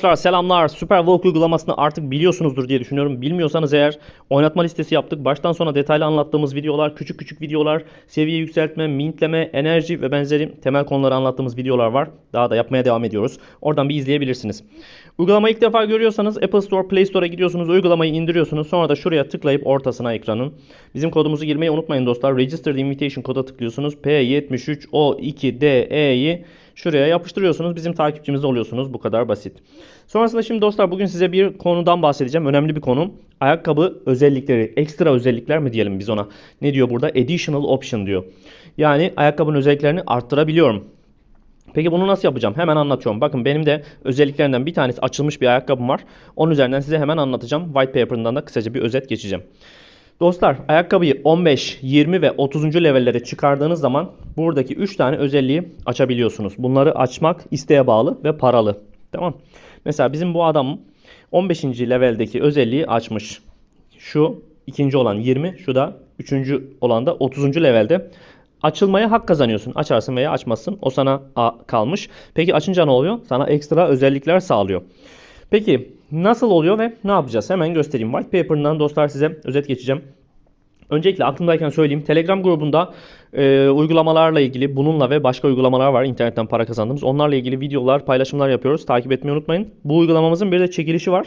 Arkadaşlar selamlar. Super Walk uygulamasını artık biliyorsunuzdur diye düşünüyorum. Bilmiyorsanız eğer oynatma listesi yaptık. Baştan sona detaylı anlattığımız videolar, küçük küçük videolar, seviye yükseltme, mintleme, enerji ve benzeri temel konuları anlattığımız videolar var. Daha da yapmaya devam ediyoruz. Oradan bir izleyebilirsiniz. Uygulamayı ilk defa görüyorsanız Apple Store, Play Store'a gidiyorsunuz. Uygulamayı indiriyorsunuz. Sonra da şuraya tıklayıp ortasına ekranın. Bizim kodumuzu girmeyi unutmayın dostlar. Registered Invitation koda tıklıyorsunuz. P73O2DE'yi Şuraya yapıştırıyorsunuz. Bizim takipçimiz oluyorsunuz. Bu kadar basit. Sonrasında şimdi dostlar bugün size bir konudan bahsedeceğim. Önemli bir konu. Ayakkabı özellikleri, ekstra özellikler mi diyelim biz ona. Ne diyor burada? Additional option diyor. Yani ayakkabının özelliklerini arttırabiliyorum. Peki bunu nasıl yapacağım? Hemen anlatıyorum. Bakın benim de özelliklerinden bir tanesi açılmış bir ayakkabım var. Onun üzerinden size hemen anlatacağım. White paper'ından da kısaca bir özet geçeceğim. Dostlar ayakkabıyı 15, 20 ve 30. levellere çıkardığınız zaman buradaki 3 tane özelliği açabiliyorsunuz. Bunları açmak isteğe bağlı ve paralı. Tamam. Mesela bizim bu adam 15. leveldeki özelliği açmış. Şu ikinci olan 20, şu da üçüncü olan da 30. levelde. Açılmaya hak kazanıyorsun. Açarsın veya açmazsın. O sana kalmış. Peki açınca ne oluyor? Sana ekstra özellikler sağlıyor. Peki nasıl oluyor ve ne yapacağız? Hemen göstereyim. White paper'ından dostlar size özet geçeceğim. Öncelikle aklımdayken söyleyeyim. Telegram grubunda e, uygulamalarla ilgili bununla ve başka uygulamalar var internetten para kazandığımız. Onlarla ilgili videolar, paylaşımlar yapıyoruz. Takip etmeyi unutmayın. Bu uygulamamızın bir de çekilişi var.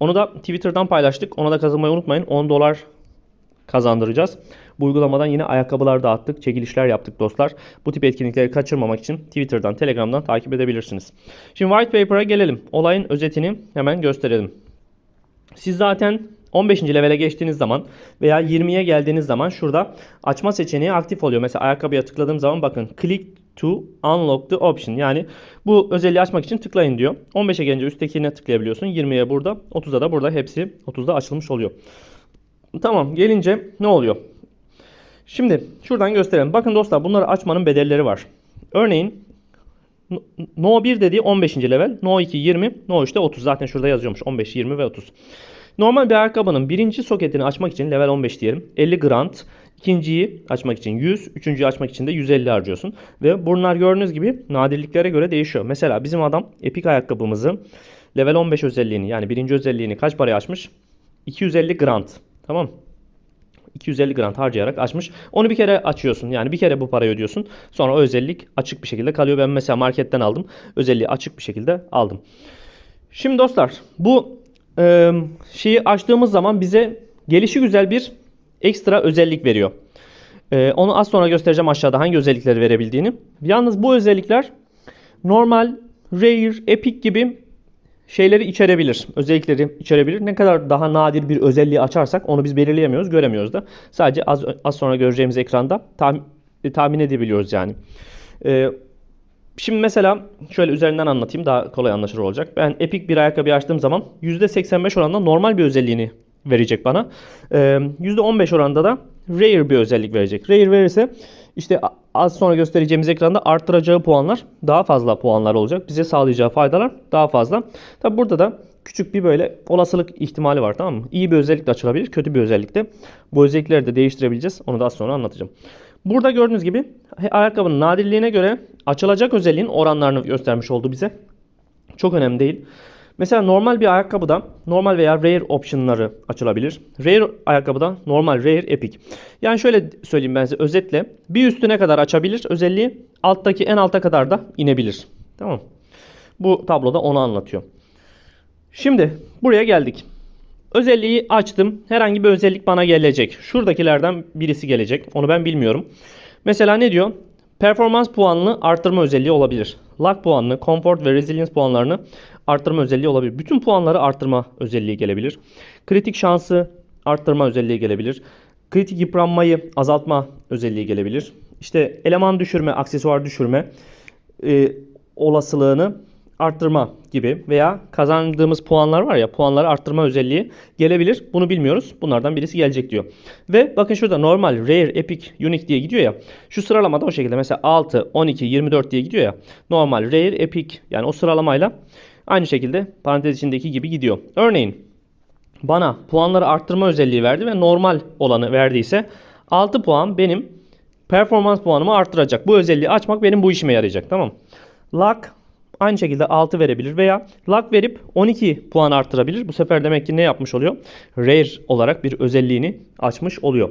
Onu da Twitter'dan paylaştık. Ona da kazanmayı unutmayın. 10 dolar kazandıracağız. Bu uygulamadan yine ayakkabılar dağıttık, çekilişler yaptık dostlar. Bu tip etkinlikleri kaçırmamak için Twitter'dan, Telegram'dan takip edebilirsiniz. Şimdi White Paper'a gelelim. Olayın özetini hemen gösterelim. Siz zaten 15. levele geçtiğiniz zaman veya 20'ye geldiğiniz zaman şurada açma seçeneği aktif oluyor. Mesela ayakkabıya tıkladığım zaman bakın click to unlock the option. Yani bu özelliği açmak için tıklayın diyor. 15'e gelince üsttekine tıklayabiliyorsun. 20'ye burada, 30'a da burada hepsi 30'da açılmış oluyor. Tamam gelince ne oluyor? Şimdi şuradan gösterelim. Bakın dostlar bunları açmanın bedelleri var. Örneğin No 1 dediği 15. level. No 2 20. No 3 de 30. Zaten şurada yazıyormuş. 15, 20 ve 30. Normal bir ayakkabının birinci soketini açmak için level 15 diyelim. 50 grant. İkinciyi açmak için 100. Üçüncüyü açmak için de 150 harcıyorsun. Ve bunlar gördüğünüz gibi nadirliklere göre değişiyor. Mesela bizim adam Epic ayakkabımızı level 15 özelliğini yani birinci özelliğini kaç paraya açmış? 250 grant. Tamam 250 grant harcayarak açmış. Onu bir kere açıyorsun. Yani bir kere bu parayı ödüyorsun. Sonra o özellik açık bir şekilde kalıyor. Ben mesela marketten aldım. Özelliği açık bir şekilde aldım. Şimdi dostlar bu e, şeyi açtığımız zaman bize gelişi güzel bir ekstra özellik veriyor. E, onu az sonra göstereceğim aşağıda hangi özellikleri verebildiğini. Yalnız bu özellikler normal, rare, epic gibi şeyleri içerebilir. Özellikleri içerebilir. Ne kadar daha nadir bir özelliği açarsak onu biz belirleyemiyoruz, göremiyoruz da. Sadece az, az sonra göreceğimiz ekranda tahmin, tahmin edebiliyoruz yani. Ee, şimdi mesela şöyle üzerinden anlatayım daha kolay anlaşılır olacak. Ben Epic bir ayakkabı açtığım zaman %85 oranında normal bir özelliğini verecek bana. Ee, %15 oranda da rare bir özellik verecek. Rare verirse işte az sonra göstereceğimiz ekranda arttıracağı puanlar daha fazla puanlar olacak. Bize sağlayacağı faydalar daha fazla. Tabi burada da küçük bir böyle olasılık ihtimali var tamam mı? İyi bir özellik de açılabilir, kötü bir özellik de. Bu özellikleri de değiştirebileceğiz. Onu da az sonra anlatacağım. Burada gördüğünüz gibi ayakkabının nadirliğine göre açılacak özelliğin oranlarını göstermiş oldu bize. Çok önemli değil. Mesela normal bir ayakkabıda normal veya rare optionları açılabilir. Rare ayakkabıda normal, rare, epic. Yani şöyle söyleyeyim ben size özetle. Bir üstüne kadar açabilir özelliği. Alttaki en alta kadar da inebilir. Tamam Bu tabloda onu anlatıyor. Şimdi buraya geldik. Özelliği açtım. Herhangi bir özellik bana gelecek. Şuradakilerden birisi gelecek. Onu ben bilmiyorum. Mesela ne diyor? Performans puanını arttırma özelliği olabilir. Luck puanını, comfort ve resilience puanlarını arttırma özelliği olabilir. Bütün puanları arttırma özelliği gelebilir. Kritik şansı arttırma özelliği gelebilir. Kritik yıpranmayı azaltma özelliği gelebilir. İşte eleman düşürme, aksesuar düşürme e, olasılığını arttırma gibi veya kazandığımız puanlar var ya puanları arttırma özelliği gelebilir. Bunu bilmiyoruz. Bunlardan birisi gelecek diyor. Ve bakın şurada normal, rare, epic, unique diye gidiyor ya. Şu sıralamada o şekilde mesela 6, 12, 24 diye gidiyor ya. Normal, rare, epic yani o sıralamayla aynı şekilde parantez içindeki gibi gidiyor. Örneğin bana puanları arttırma özelliği verdi ve normal olanı verdiyse 6 puan benim performans puanımı arttıracak. Bu özelliği açmak benim bu işime yarayacak. Tamam. Luck aynı şekilde 6 verebilir veya lock verip 12 puan arttırabilir. Bu sefer demek ki ne yapmış oluyor? Rare olarak bir özelliğini açmış oluyor.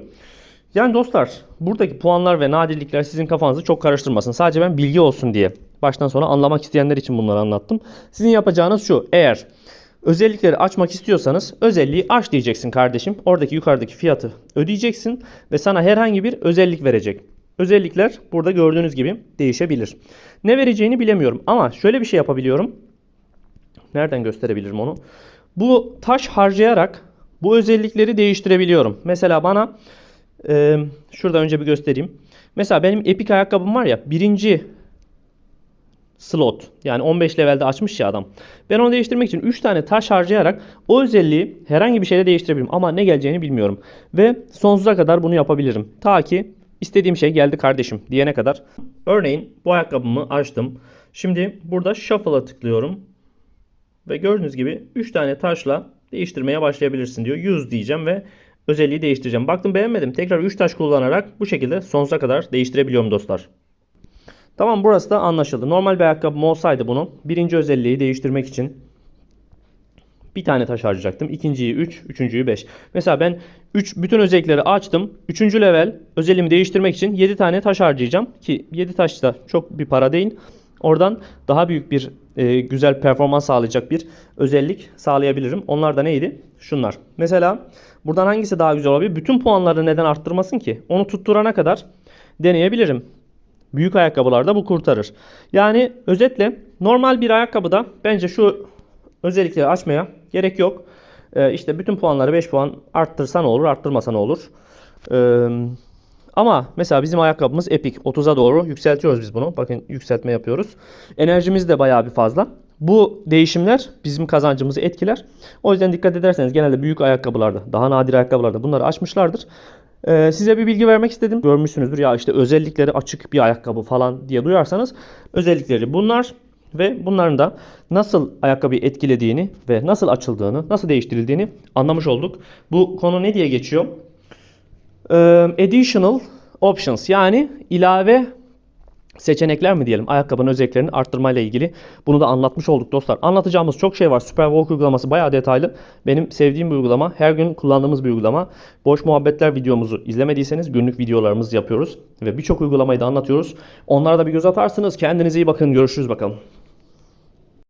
Yani dostlar buradaki puanlar ve nadirlikler sizin kafanızı çok karıştırmasın. Sadece ben bilgi olsun diye baştan sona anlamak isteyenler için bunları anlattım. Sizin yapacağınız şu eğer özellikleri açmak istiyorsanız özelliği aç diyeceksin kardeşim. Oradaki yukarıdaki fiyatı ödeyeceksin ve sana herhangi bir özellik verecek. Özellikler burada gördüğünüz gibi değişebilir. Ne vereceğini bilemiyorum ama şöyle bir şey yapabiliyorum. Nereden gösterebilirim onu? Bu taş harcayarak bu özellikleri değiştirebiliyorum. Mesela bana e, şurada önce bir göstereyim. Mesela benim epik ayakkabım var ya birinci slot yani 15 levelde açmış ya adam. Ben onu değiştirmek için 3 tane taş harcayarak o özelliği herhangi bir şeyle değiştirebilirim ama ne geleceğini bilmiyorum. Ve sonsuza kadar bunu yapabilirim. Ta ki istediğim şey geldi kardeşim diyene kadar. Örneğin bu ayakkabımı açtım. Şimdi burada shuffle'a tıklıyorum. Ve gördüğünüz gibi 3 tane taşla değiştirmeye başlayabilirsin diyor. Use diyeceğim ve özelliği değiştireceğim. Baktım beğenmedim. Tekrar 3 taş kullanarak bu şekilde sonsuza kadar değiştirebiliyorum dostlar. Tamam burası da anlaşıldı. Normal bir ayakkabım olsaydı bunu birinci özelliği değiştirmek için bir tane taş harcayacaktım. İkinciyi 3, üçüncüyü 5. Mesela ben 3 bütün özellikleri açtım. Üçüncü level özelliğimi değiştirmek için 7 tane taş harcayacağım. Ki 7 taş da çok bir para değil. Oradan daha büyük bir e, güzel performans sağlayacak bir özellik sağlayabilirim. Onlar da neydi? Şunlar. Mesela buradan hangisi daha güzel olabilir? Bütün puanları neden arttırmasın ki? Onu tutturana kadar deneyebilirim. Büyük ayakkabılarda bu kurtarır. Yani özetle normal bir ayakkabıda bence şu özellikleri açmaya gerek yok. Ee, işte bütün puanları 5 puan arttırsa ne olur, arttırmasa ne olur. Ee, ama mesela bizim ayakkabımız Epic 30'a doğru yükseltiyoruz biz bunu. Bakın yükseltme yapıyoruz. Enerjimiz de bayağı bir fazla. Bu değişimler bizim kazancımızı etkiler. O yüzden dikkat ederseniz genelde büyük ayakkabılarda, daha nadir ayakkabılarda bunları açmışlardır. Ee, size bir bilgi vermek istedim. Görmüşsünüzdür ya işte özellikleri açık bir ayakkabı falan diye duyarsanız özellikleri bunlar ve bunların da nasıl ayakkabıyı etkilediğini ve nasıl açıldığını, nasıl değiştirildiğini anlamış olduk. Bu konu ne diye geçiyor? Ee, additional options yani ilave seçenekler mi diyelim ayakkabının özelliklerini arttırmayla ilgili bunu da anlatmış olduk dostlar. Anlatacağımız çok şey var. Superwalk uygulaması bayağı detaylı. Benim sevdiğim bir uygulama. Her gün kullandığımız bir uygulama. Boş muhabbetler videomuzu izlemediyseniz günlük videolarımızı yapıyoruz ve birçok uygulamayı da anlatıyoruz. Onlara da bir göz atarsınız. Kendinize iyi bakın. Görüşürüz bakalım.